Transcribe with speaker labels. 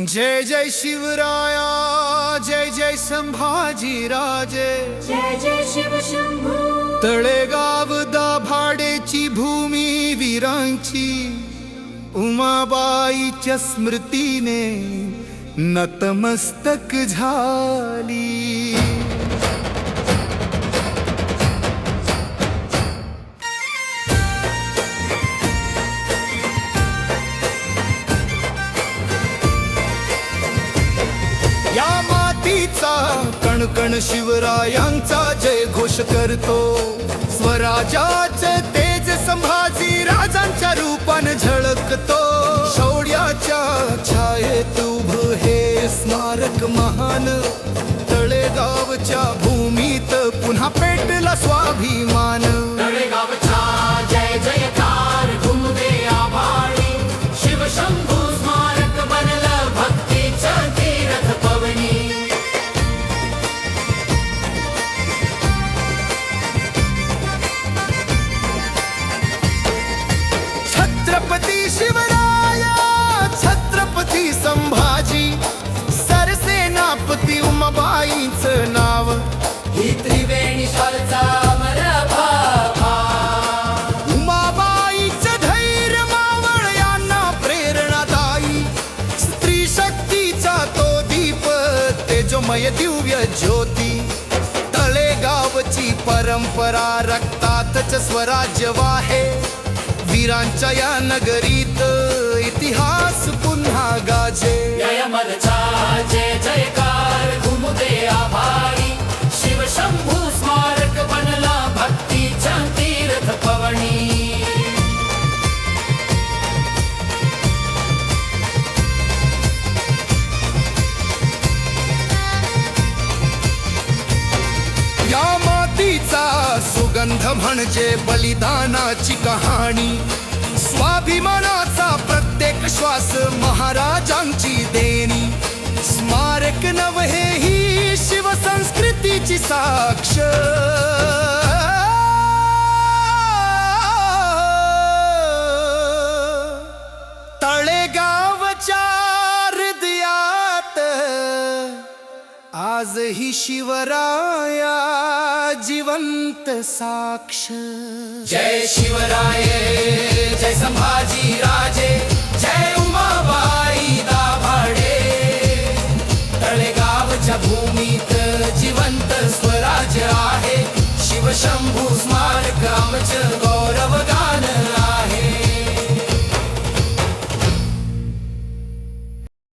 Speaker 1: जय जय शिवराया जय जय संभाजी राजे।
Speaker 2: जय जय शिव शंभू।
Speaker 1: तळेगाव दाभाडेची भूमी वीरांची उमाबाईच्या स्मृतीने नतमस्तक झाली. मातीचा कणकण शिवरायांचा जय घोष करतो. स्वराजाचे तेज संभाजी राजांच्या रूपान झळकतो. शौर्याच्या छायेत उभं हे स्मारक महान. तळेगावच्या भूमीत पुन्हा पेटला स्वाभिमान. नाव.
Speaker 2: ही त्रिवेणी शालचा अमर बाबा
Speaker 1: उमाबाईचं धैर्य मावळ यांना प्रेरणादायी. स्त्री शक्तीचा तो दीप तेजोमय दिव्य ज्योती. तळेगावची परंपरा रक्तातच स्वराज्य वाहे वीरांच्या या नगरीत इतिहास पुन्हा गाजे. म्हणजे बलिदानाची कहाणी. स्वाभिमानाचा प्रत्येक श्वास महाराजांची देणी. स्मारक नवहे ही शिवसंस्कृतीची साक्ष. आजही शिवराया जिवंत साक्ष.
Speaker 2: जय शिवराय जय संभाजी राजे जय उमाबाई दाभाडे. तळेगावच्या भूमीत जिवंत स्वराज्य आहे. शिवशंभू स्मारक आमचं